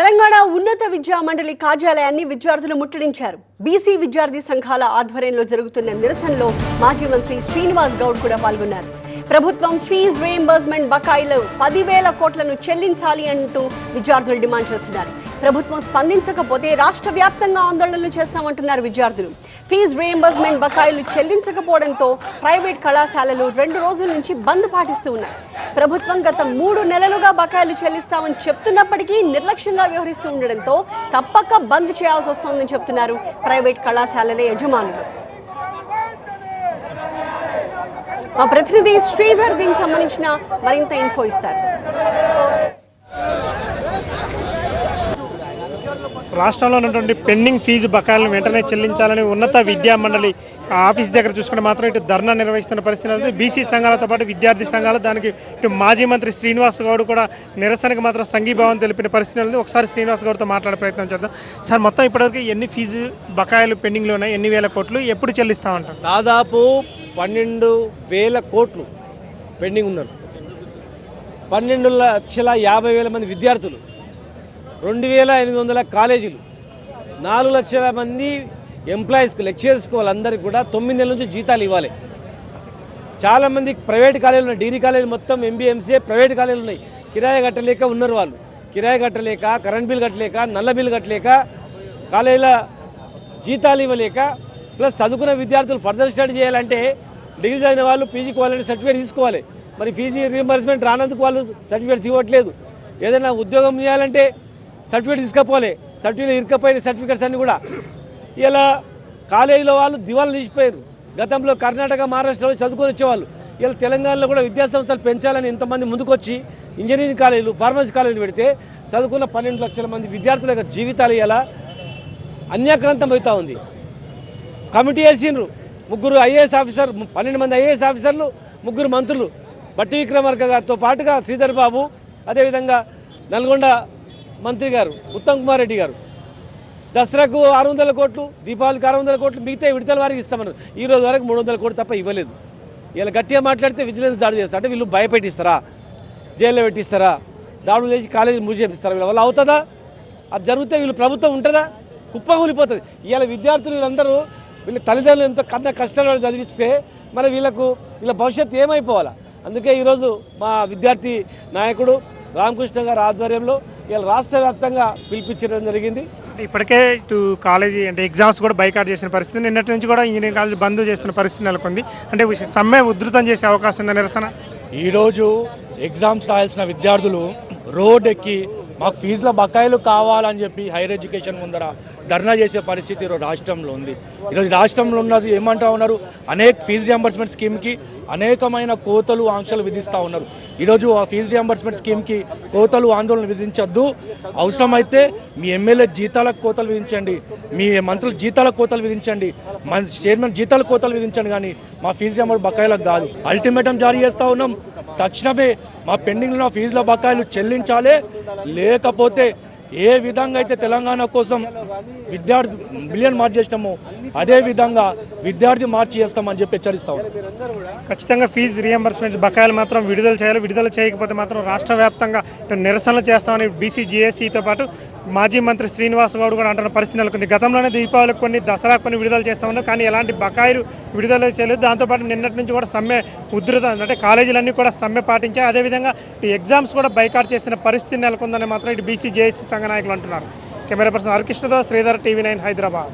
తెలంగాణ ఉన్నత విద్యా మండలి కార్యాలయాన్ని విద్యార్థులు ముట్టడించారు. బీసీ విద్యార్థి సంఘాల ఆధ్వర్యంలో జరుగుతున్న నిరసనలో మాజీ మంత్రి శ్రీనివాస్ గౌడ్ కూడా పాల్గొన్నారు. ప్రభుత్వం ఫీజు రీయింబర్స్మెంట్ బకాయిలు పదివేల కోట్లను చెల్లించాలి అంటూ విద్యార్థులు డిమాండ్ చేస్తున్నారు. ప్రభుత్వం స్పందించకపోతే రాష్ట్ర వ్యాప్తంగా ఆందోళనలు చేస్తామంటున్నారు విద్యార్థులు. ఫీజు రియంబర్స్మెంట్ బకాయిలు చెల్లించకపోవడంతో ప్రైవేట్ కళాశాలలు రెండు రోజుల నుంచి బంద్ పాటిస్తూ ఉన్నాయి. ప్రభుత్వం గత మూడు నెలలుగా బకాయిలు చెల్లిస్తామని చెప్తున్నప్పటికీ నిర్లక్ష్యంగా వ్యవహరిస్తూ ఉండడంతో తప్పక బంద్ చేయాల్సి వస్తోందని చెప్తున్నారు ప్రైవేట్ కళాశాలల యజమానులు. మా ప్రతినిధి శ్రీధర్ దీనికి సంబంధించిన మరింత ఇన్ఫో ఇస్తారు. రాష్ట్రంలో ఉన్నటువంటి పెండింగ్ ఫీజు బకాయిలను వెంటనే చెల్లించాలని ఉన్నత విద్యా మండలి ఆఫీస్ దగ్గర చూసుకుంటే మాత్రం ఇటు ధర్నా నిర్వహిస్తున్న పరిస్థితి ఉంది బీసీ సంఘాలతో పాటు విద్యార్థి సంఘాలు దానికి ఇటు మాజీ మంత్రి శ్రీనివాస్ గౌడ్ కూడా నిరసనకు మాత్రం సంఘీభావం తెలిపిన పరిస్థితి ఉంది ఒకసారి శ్రీనివాస్ గౌడ్తో మాట్లాడే ప్రయత్నం చేద్దాం. సార్ మొత్తం ఇప్పటివరకు ఎన్ని ఫీజు బకాయిలు పెండింగ్లో ఉన్నాయి? ఎన్ని వేల కోట్లు? ఎప్పుడు చెల్లిస్తామంటారు? దాదాపు పన్నెండు వేల కోట్లు పెండింగ్ ఉన్నారు పన్నెండు లక్షల యాభై వేల మంది విద్యార్థులు రెండు వేల ఎనిమిది వందల కాలేజీలు. నాలుగు లక్షల మంది ఎంప్లాయీస్కి లెక్చరర్స్కి వాళ్ళందరికీ కూడా తొమ్మిది నెలల నుంచి జీతాలు ఇవ్వాలి. చాలామంది ప్రైవేట్ కాలేజీలు ఉన్నాయి. డిగ్రీ కాలేజీలు మొత్తం ఎంబీఎంసీఏ ప్రైవేట్ కాలేజీలు ఉన్నాయి. కిరాయి కట్టలేక ఉన్నారు వాళ్ళు. కిరాయి కట్టలేక కరెంట్ బిల్ కట్టలేక నల్ల బిల్ కట్టలేక కాలేజీల జీతాలు ఇవ్వలేక ప్లస్ చదువుకున్న విద్యార్థులు ఫర్దర్ స్టడీ చేయాలంటే డిగ్రీ చదివిన వాళ్ళు పీజీ క్వాలిటీ సర్టిఫికేట్ తీసుకోవాలి. మరి ఫీజీ రీఎంబర్స్మెంట్ రానందుకు వాళ్ళు సర్టిఫికేట్స్ ఇవ్వట్లేదు. ఏదైనా ఉద్యోగం చేయాలంటే సర్టిఫికేట్ తీసుకపోలే. సర్టిఫికేట్ ఇరకపోయిన సర్టిఫికేట్స్ అన్నీ కూడా. ఇలా కాలేజీలో వాళ్ళు దివాళ్ళు నిలిచిపోయారు. గతంలో కర్ణాటక మహారాష్ట్రలో చదువుకొని వచ్చేవాళ్ళు. ఇలా తెలంగాణలో కూడా విద్యాసంస్థలు పెంచాలని ఎంతమంది ముందుకొచ్చి ఇంజనీరింగ్ కాలేజీలు ఫార్మసీ కాలేజీలు పెడితే చదువుకున్న పన్నెండు లక్షల మంది విద్యార్థుల యొక్క జీవితాలు ఇలా అన్యాక్రాంతం అవుతూ ఉంది. కమిటీ వేసిండ్రు. ముగ్గురు ఐఏఎస్ ఆఫీసర్ పన్నెండు మంది ఐఏఎస్ ఆఫీసర్లు ముగ్గురు మంత్రులు. బట్టి విక్రమార్క గారితో పాటుగా శ్రీధర్ బాబు అదేవిధంగా నల్గొండ మంత్రి గారు ఉత్తమ్ కుమార్ రెడ్డి గారు. దసరాకు ఆరు వందల కోట్లు దీపావళికి ఆరు వందల కోట్లు మిగతా విడతల వారికి ఇస్తామన్నారు. ఈ రోజు వరకు మూడు వందల కోట్లు తప్ప ఇవ్వలేదు. ఇలా గట్టిగా మాట్లాడితే విజిలెన్స్ దాడి చేస్తారు అంటే వీళ్ళు భయపెట్టిస్తారా? జైల్లో పెట్టిస్తారా? దాడులు చేసి కాలేజీ మూసి వీళ్ళ వల్ల అవుతుందా? అది జరిగితే వీళ్ళు ప్రభుత్వం ఉంటుందా? కుప్పకూలిపోతుంది ఇవాళ విద్యార్థులు వీళ్ళందరూ వీళ్ళ తల్లిదండ్రులు ఎంతో కన్న కష్టాలు చదివిస్తే మరి వీళ్ళకు వీళ్ళ భవిష్యత్తు ఏమైపోవాలా? అందుకే ఈరోజు మా విద్యార్థి నాయకుడు రామకృష్ణ గారి ఆధ్వర్యంలో వీళ్ళ రాష్ట్ర వ్యాప్తంగా పిలిపించడం జరిగింది. అంటే ఇప్పటికే ఇటు కాలేజీ అంటే ఎగ్జామ్స్ కూడా బైకాట్ చేసిన పరిస్థితి నిన్నటి నుంచి కూడా ఇంజనీరింగ్ కాలేజీ బంద్ చేస్తున్న పరిస్థితి నెలకొంది. అంటే సమ్మె ఉధృతం చేసే అవకాశం ఉందా నిరసన? ఈరోజు ఎగ్జామ్స్ రాయాల్సిన విద్యార్థులు రోడ్ ఎక్కి మాకు ఫీజుల బకాయిలు కావాలని చెప్పి హైయర్ ఎడ్యుకేషన్ ముందర ధర్నా చేసే పరిస్థితి ఈరోజు రాష్ట్రంలో ఉంది. ఈరోజు రాష్ట్రంలో ఉన్నది ఏమంటా ఉన్నారు? అనేక ఫీజు రియంబర్స్మెంట్ స్కీమ్కి అనేకమైన కోతలు ఆంక్షలు విధిస్తూ ఉన్నారు. ఈరోజు ఆ ఫీజు రియంబర్స్మెంట్ స్కీమ్కి కోతలు ఆందోళన విధించొద్దు. అవసరమైతే మీ ఎమ్మెల్యే జీతాలకు కోతలు విధించండి. మీ మంత్రులు జీతాలకు కోతలు విధించండి. మన చైర్మన్ జీతాలకు కోతలు విధించండి కానీ మా ఫీజు రియంబర్ బకాయిలకు కాదు. అల్టిమేటం జారీ చేస్తూ ఉన్నాం. తక్షణమే మా పెండింగ్లో ఫీజుల బకాయిలు చెల్లించాలి. లేకపోతే ఏ విధంగా అయితే తెలంగాణ కోసం విద్యార్థి మిలియన్ మార్చి చేసినామో అదే విధంగా విద్యార్థి మార్చి చేస్తామని చెప్పి హెచ్చరిస్తా ఉన్నాం. ఖచ్చితంగా ఫీజు రియంబర్స్మెంట్ బకాయిలు మాత్రం విడుదల చేయాలి. విడుదల చేయకపోతే మాత్రం రాష్ట్ర వ్యాప్తంగా నిరసనలు చేస్తామని బీసీ జీఎస్సీతో పాటు మాజీ మంత్రి శ్రీనివాస్ గౌడ్ కూడా అంటున్న పరిస్థితి నెలకొంది. గతంలోనే దీపావళికి కొన్ని దసరా కొన్ని విడుదల చేస్తామన్నారు. కానీ ఎలాంటి బకాయిలు విడుదల చేయలేదు. దాంతోపాటు నిన్నటి నుంచి కూడా సమ్మె ఉధృత అంటే కాలేజీలన్నీ కూడా సమ్మె పాటించాయి. అదేవిధంగా ఈ ఎగ్జామ్స్ కూడా బైకాట్ చేసిన పరిస్థితి నెలకొందని మాత్రం ఇటు బీసీ జేఏసీ రంగనాయకులు అంటున్నారు. కెమెరా పర్సన్ హరికృష్ణతో శ్రీధర్ టీవీ నైన్ హైదరాబాద్.